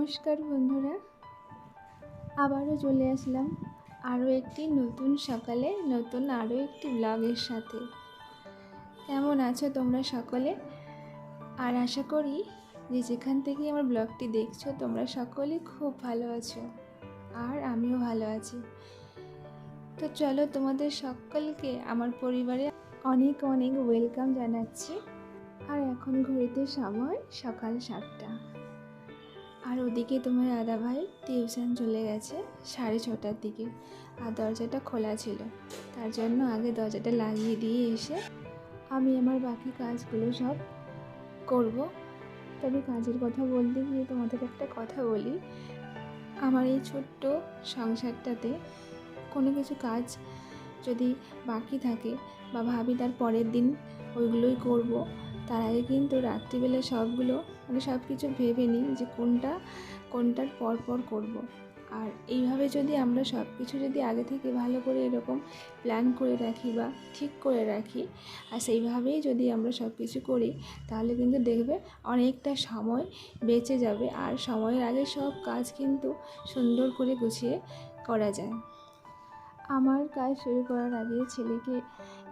নমস্কার বন্ধুরা, আবারও চলে আসলাম আরও একটি নতুন সকালে, নতুন আরও একটি ব্লগের সাথে। কেমন আছো তোমরা সকলে? আর আশা করি যে যেখান থেকে আমার ব্লগটি দেখছ, তোমরা সকলে খুব ভালো আছো আর আমিও ভালো আছি। তো চলো তোমাদের সকলকে, আমার পরিবারে অনেক অনেক ওয়েলকাম জানাচ্ছি। আর এখন ঘড়িতে সময় সকাল সাতটা। আর ওদিকে তোমার দাদা ভাই টিউশন চলে গেছে সাড়ে ছটার দিকে। আর দরজাটা খোলা ছিল। তার জন্য আগে দরজাটা লাগিয়ে দিয়ে এসে আমি আমার বাকি কাজগুলো সব করব। তবে কাজের কথা বলতে গিয়ে তোমাদের একটা কথা বলি। আমার এই ছোট্ট সংসারটাতে কোনো কিছু কাজ যদি বাকি থাকে বা ভাবি তার পরের দিন ওইগুলোই করব, তার আগে কিন্তু রাত্রিবেলা সবগুলো মানে সব কিছু ভেবে নিই যে কোনটা, কোনটার পর পর করব। আর এইভাবে যদি আমরা সব কিছু যদি আগে থেকে ভালো করে এরকম প্ল্যান করে রাখি বা ঠিক করে রাখি, আর সেইভাবেই যদি আমরা সব কিছু করি, তাহলে কিন্তু দেখবে অনেকটা সময় বেঁচে যাবে আর সময়ের আগে সব কাজ কিন্তু সুন্দর করে গুছিয়ে করা যায় আমার কাজ শুরু করার আগে ছেলেকে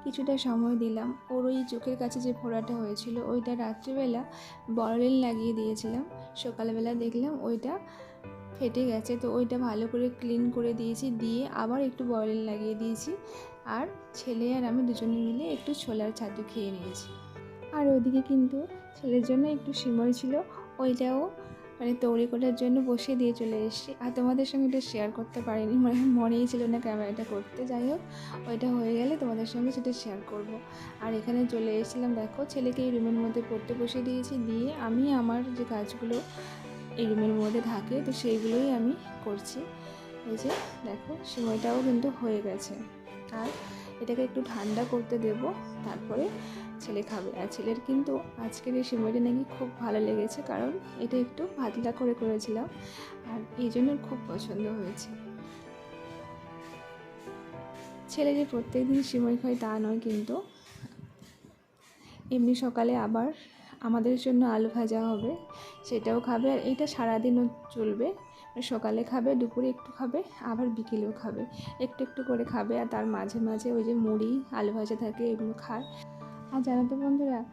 কিছুটা সময় দিলাম। ওর ওই চোখের কাছে যে ফোড়াটা হয়েছিল, ওইটা রাত্রিবেলা বড়লেন লাগিয়ে দিয়েছিলাম। সকালবেলা দেখলাম ওইটা ফেটে গেছে, তো ওইটা ভালো করে ক্লিন করে দিয়েছি, দিয়ে আবার একটু বড়লেন লাগিয়ে দিয়েছি। আর ছেলে আর আমি দুজনে মিলে একটু ছোলার ছাতু খেয়ে নিয়েছি। আর ওদিকে কিন্তু ছেলের জন্য একটু সিমই ছিল, ওইটাও মানে তৈরি করার জন্য বসিয়ে দিয়ে চলে এসেছি। আর তোমাদের সঙ্গে এটা শেয়ার করতে পারিনি মানে মনেই ছিল না ক্যামেরাটা করতে। যাই হোক, ওইটা হয়ে গেলে তোমাদের সঙ্গে সেটা শেয়ার করব। আর এখানে চলে এসেছিলাম, দেখো, ছেলেকে এই রুমের মধ্যে পড়তে বসিয়ে দিয়েছি। দিয়ে আমি আমার যে কাজগুলো এই রুমের মধ্যে থাকে, তো সেইগুলোই আমি করছি। এই যে, দেখো, সময়টাও কিন্তু হয়ে গেছে। আর এটাকে একটু ঠান্ডা করতে দেব, তারপরে ছেলে খাবে। আর ছেলের কিন্তু আজকের এই সিমইটা নাকি খুব ভালো লেগেছে, কারণ এটা একটু পাতলা করে করেছিলাম আর এই জন্য খুব পছন্দ হয়েছে। ছেলে যে প্রত্যেক দিন সিমই খায় তা নয় কিন্তু এমনি সকালে আবার আমাদের জন্য আলু ভাজা হবে, সেটাও খাবে আর এইটা সারাদিনও চলবে। মানে সকালে খাবে, দুপুরে একটু খাবে, আবার বিকেলেও খাবে। একটু একটু করে খাবে আর তার মাঝে মাঝে ওই যে মুড়ি, আলু ভাজা থাকে, এগুলো খায়। আর জানো তো বন্ধুরা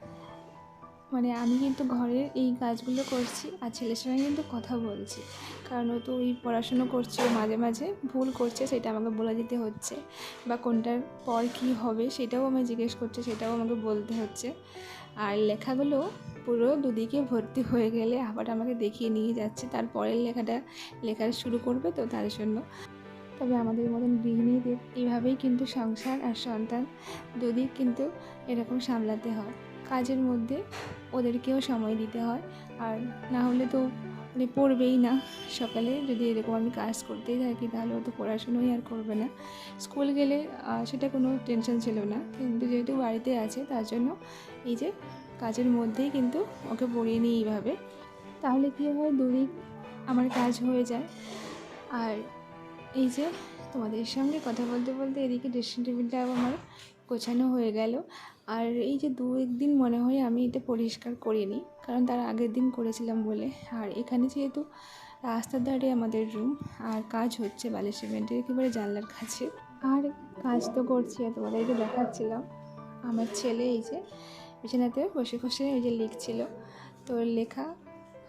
মানে আমি কিন্তু ঘরের এই কাজগুলো করছি আর ছেলের সঙ্গে কিন্তু কথা বলছি। কারণ ও তো ওই পড়াশুনো করছে মাঝে মাঝে ভুল করছে, সেটা আমাকে বলে দিতে হচ্ছে। বা কোনটার পর কী হবে সেটাও আমায় জিজ্ঞেস করছে, সেটাও আমাকে বলতে হচ্ছে। আর লেখাগুলো পুরো দুদিকে ভর্তি হয়ে গেলে আবার আমাকে দেখিয়ে নিয়ে যাচ্ছে। তারপরের লেখাটা লেখা শুরু করবে তো তার জন্য। তবে আমাদের মতন গৃহিণীদের এইভাবেই কিন্তু সংসার আর সন্তান যদি কিন্তু এরকম সামলাতে হয়। কাজের মধ্যে ওদেরকেও সময় দিতে হয়। আর না হলে তো মানে পড়বেই না। সকালে যদি এরকম আমি কাজ করতেই থাকি, তাহলে ও তো পড়াশুনোই আর করবে না। স্কুল গেলে সেটা কোনো টেনশন ছিল না। কিন্তু যেহেতু বাড়িতে আছে, তার জন্য এই যে কাজের মধ্যেই কিন্তু ওকে পড়িয়ে নিই এইভাবে। তাহলে কী হয়? দুদিক আমার কাজ হয়ে যায়। আর এই যে তোমাদের সঙ্গে কথা বলতে বলতে এদিকে ড্রেসিং টেবিলটাও আমার গোছানো হয়ে গেল। আর এই যে দু একদিন মনে হয় আমি এটা পরিষ্কার করিনি, কারণ তার আগের দিন করেছিলাম বলে। আর এখানে যেহেতু রাস্তার ধারে আমাদের রুম আর কাজ হচ্ছে বালি সিমেন্টের একেবারে জানলার কাছে। আর কাজ তো করছি, আর তোমাদেরকে দেখাচ্ছিলাম। আমার ছেলে এই যে বিছানাতে বসে বসে এই যে লিখছিল। তো লেখা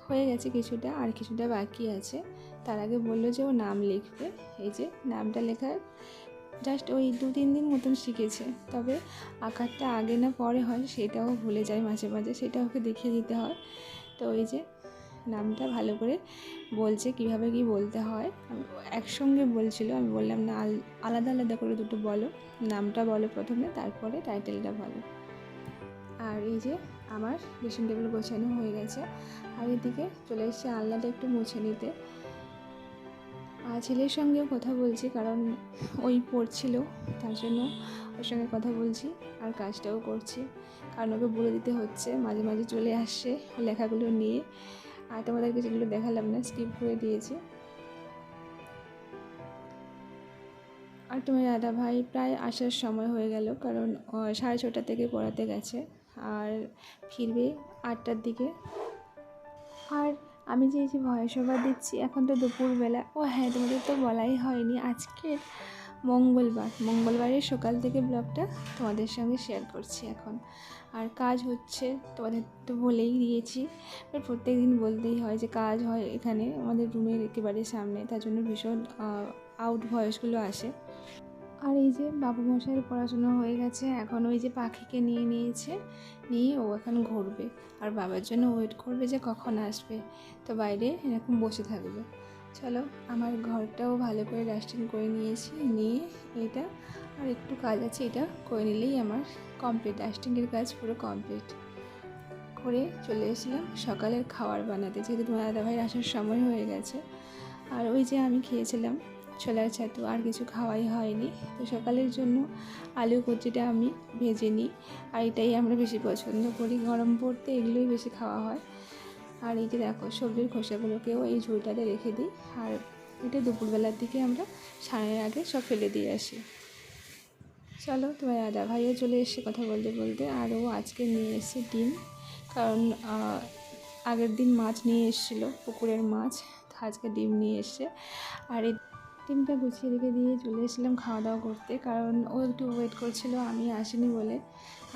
হয়ে গেছে কিছুটা, আর কিছুটা বাকি আছে। তার আগে বলল যে ও নাম লিখবে। এই যে নামটা লেখার জাস্ট ওই দু তিন দিন মতন শিখেছে। তবে আঁকারটা আগে না পরে হয় সেটাও ভুলে যায় মাঝে মাঝে, সেটা ওকে দেখিয়ে দিতে হয়। তো ওই যে নামটা ভালো করে বলছে কীভাবে কি বলতে হয়। একসঙ্গে বলছিল, আমি বললাম, না আলাদা আলাদা করে দুটো বলো। নামটা বলো প্রথমে, তারপরে টাইটেলটা বলো। আর এই যে আমার ড্রেসিং টেবিল গোছানো হয়ে গেছে। আর এদিকে চলে এসেছে আলনাটা একটু মুছে নিতে। ছেলের সঙ্গেও কথা বলছি, কারণ ওই পড়ছিল, তার জন্য ওর সঙ্গে কথা বলছি আর কাজটাও করছি। কারণ ওকে বলে দিতে হচ্ছে, মাঝে মাঝে চলে আসছে লেখাগুলো নিয়ে। আর তোমাদেরকে যেগুলো দেখালাম না স্কিপ করে দিয়েছি। আর তোমার দাদা ভাই প্রায় আসার সময় হয়ে গেল, কারণ সাড়ে ছটা থেকে পড়াতে গেছে। আর ফিরবে আটটার দিকে। আর আমি যে এই যে ভয়েস ওভার দিচ্ছি, এখন তো দুপুরবেলা। ও হ্যাঁ তোমাদের তো বলাই হয়নি। আজকে মঙ্গলবার। মঙ্গলবারের সকাল থেকে ব্লগটা তোমাদের সঙ্গে শেয়ার করছি এখন। আর কাজ হচ্ছে, তোমাদের তো বলেই দিয়েছি। প্রত্যেক দিন বলতেই হয় যে কাজ হয় এখানে, আমাদের রুমের একেবারে সামনে। তার জন্য ভীষণ আউট ভয়েসগুলো আসে। আর এই যে বাবু মশাইয়ের পড়াশোনা হয়ে গেছে, এখন ওই যে পাখিকে নিয়ে নিয়েছে, নিয়ে ও এখন ঘুরবে। আর বাবার জন্য ওয়েট করবে যে কখন আসবে। তো বাইরে এরকম বসে থাকবে। চলো, আমার ঘরটাও ভালো করে ডাস্টিং করে নিয়েছি, নিয়ে এটা আর একটু কাজ আছে, এটা করে নিলেই আমার কমপ্লিট ডাস্টিংয়ের কাজ পুরো কমপ্লিট করে চলে এসেছিলাম সকালের খাবার বানাতে, যেহেতু তোমার দাদাভাইয়ের আসার সময় হয়ে গেছে। আর ওই যে আমি খেয়েছিলাম ছোলার ছাতু আর কিছু খাওয়াই হয়নি। তো সকালের জন্য আলু কচিটা আমি ভেজে নিই, আর এটাই আমরা বেশি পছন্দ করি। গরম পড়তে এগুলোই বেশি খাওয়া হয়। আর এই যে দেখো, সবজির খোসাগুলোকেও এই ঝুলটাতে রেখে দিই। আর এটা দুপুরবেলার দিকে আমরা সাড়ের আগে সব ফেলে দিয়ে আসি। চলো, তোমার দাদা ভাইও চলে এসে কথা বলতে বলতে। আর ও আজকে নিয়ে এসে ডিম। কারণ আগের দিন মাছ নিয়ে এসেছিল, পুকুরের মাছ। আজকে ডিম নিয়ে এসছে। আর ডিমটা গুছিয়ে রেখে দিয়ে চলে এসেছিলাম খাওয়া দাওয়া করতে। কারণ ও একটু ওয়েট করছিল, আমি আসিনি বলে।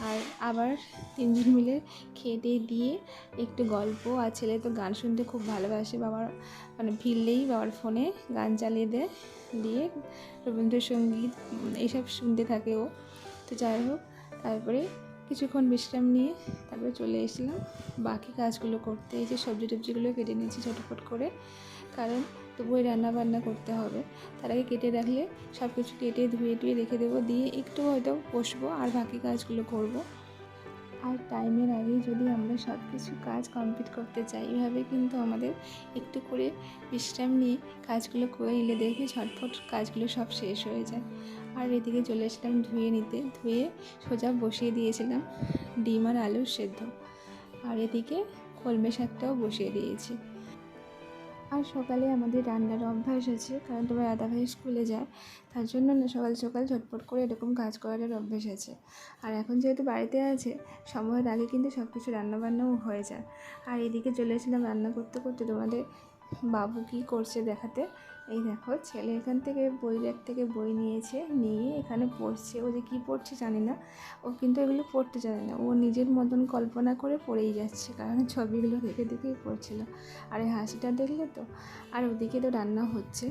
আর আবার তিনজন মিলে খেয়ে দিয়ে একটু গল্প, আর ছেলে তো গান শুনতে খুব ভালোবাসে। বাবার মানে ফিরলেই বাবার ফোনে গান চালিয়ে দেয়, দিয়ে রবীন্দ্রসঙ্গীত এইসব শুনতে থাকে ও। তো যাই হোক, তারপরে কিছুক্ষণ বিশ্রাম নিয়ে তারপরে চলে এসেছিলাম। বাকি কাজগুলো করতে এই যে সবজি টবজিগুলো কেটে নিয়েছি ছোটোফট করে। কারণ তবুই রান্না বান্না করতে হবে। তার আগে কেটে রাখলে সব কিছু কেটে ধুয়ে টুয়ে রেখে দেবো। দিয়ে একটু হয়তো বসবো আর বাকি কাজগুলো করব। আর টাইমের আগেই যদি আমরা সব কিছু কাজ কমপ্লিট করতে চাই এভাবে কিন্তু আমাদের একটু করে বিশ্রাম নিয়ে কাজগুলো করে নিলে দেখবে ঝটফট কাজগুলো সব শেষ হয়ে যায়। আর এদিকে চলে এসেছিলাম ধুয়ে নিতে। ধুয়ে সোজা বসিয়ে দিয়েছিলাম ডিম আর আলুর সেদ্ধ। আর এদিকে কলমে শাকটাও বসিয়ে দিয়েছি। আর সকালে আমাদের রান্নার অভ্যাস আছে, কারণ তোমার দাদা ভাই স্কুলে যায়, তার জন্য না সকাল সকাল ঝটপট করে এরকম কাজ করার অভ্যাস আছে। আর এখন যেহেতু বাড়িতে আছে, সময়ের আগে কিন্তু সব কিছু রান্নাবান্নাও হয়ে যায়। আর এদিকে চলে এসেছিলাম রান্না করতে করতে তোমাদের বাবু কি করছে দেখাতে? এই দেখো, ছেলে এখান থেকে বই র্যাক থেকে বই নিয়েছে, নিয়ে এখানে পড়ছে। ও যে কী পড়ছে জানি না। ও কিন্তু এগুলো পড়তে জানে না। ও নিজের মতন কল্পনা করে পড়েই যাচ্ছে, কারণ ছবিগুলো দেখে দেখেই পড়ছিল। আর এই হাসিটা দেখলে তো? আর ওদিকে তো রান্না হচ্ছে।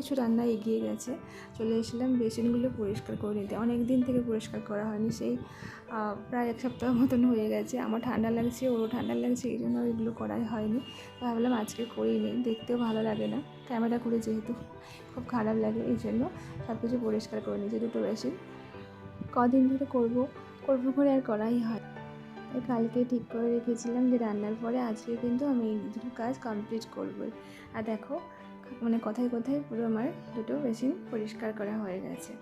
কিছু রান্না এগিয়ে গেছে। চলে এসেছিলাম বেসিনগুলো পরিষ্কার করে নিতে। অনেক দিন থেকে পরিষ্কার করা হয়নি, সেই প্রায় এক সপ্তাহ মতন হয়ে গেছে। আমার ঠান্ডা লাগছে, ওরও ঠান্ডা লাগছে, এই জন্য এগুলো করাই হয়নি। ভাবলাম আজকে করেই নিই দেখতেও ভালো লাগে না। ক্যামেরা করে যেহেতু খুব খারাপ লাগে, এই জন্য সব কিছু পরিষ্কার করে নিয়েছি, দুটো বেসিন। কদিন ধরে করব, করব করে আর করাই হয়। কালকে ঠিক করে রেখেছিলাম যে রান্নার পরে আজকে কিন্তু আমি এই দুটো কাজ কমপ্লিট করবই। আর দেখো মানে কথায় কথায় পুরো আমার দুটো বেসিন পরিষ্কার করা হয়ে গেছে।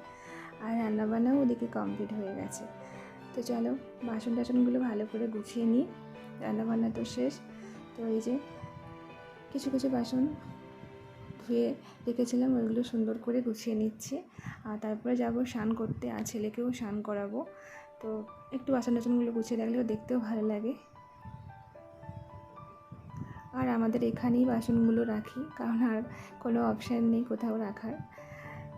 আর রান্নাবান্নাও ওদিকে কমপ্লিট হয়ে গেছে। তো চলো বাসন টাসনগুলো ভালো করে গুছিয়ে নিই। রান্নাবান্না তো শেষ। তো এই যে কিছু কিছু বাসন ধুয়ে রেখেছিলাম, ওইগুলো সুন্দর করে গুছিয়ে নিচ্ছি। আর তারপরে যাব স্নান করতে, আর ছেলেকেও স্নান করাবো। তো একটু বাসন টাসনগুলো গুছিয়ে রাখলেও দেখতেও ভালো লাগে। আর আমাদের এখানেই বাসনগুলো রাখি, কারণ আর কোনো অপশান নেই কোথাও রাখার।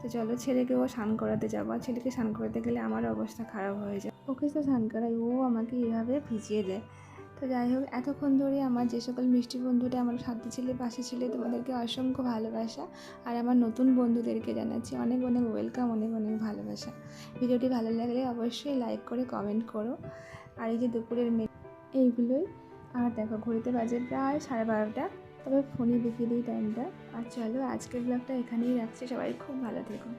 তো চলো ছেলেকেও স্নান করাতে যাব, আর ছেলেকে স্নান করাতে গেলে আমার অবস্থা খারাপ হয়ে যায়। ওকে তো স্নান করাই, ও আমাকে এভাবে ভিজিয়ে দেয়। তো যাই হোক, এতক্ষণ ধরে আমার যে সকল মিষ্টি বন্ধুরা আমার সাথে ছেলে, পাশে ছেলে, তোমাদেরকে অসংখ্য ভালোবাসা। আর আমার নতুন বন্ধুদেরকে জানাচ্ছি অনেক অনেক ওয়েলকাম অনেক অনেক ভালোবাসা। ভিডিওটি ভালো লাগলে অবশ্যই লাইক করে কমেন্ট করো। আর এই যে দুপুরের মে এইগুলোই আর দেখো, ঘড়িতে বাজে প্রায় সাড়ে বারোটা। তবে ফোনে দেখিয়ে দিই টাইমটা আর চলো, আজকের ব্লগটা এখানেই রাখছি। সবাই খুব ভালো থেকো।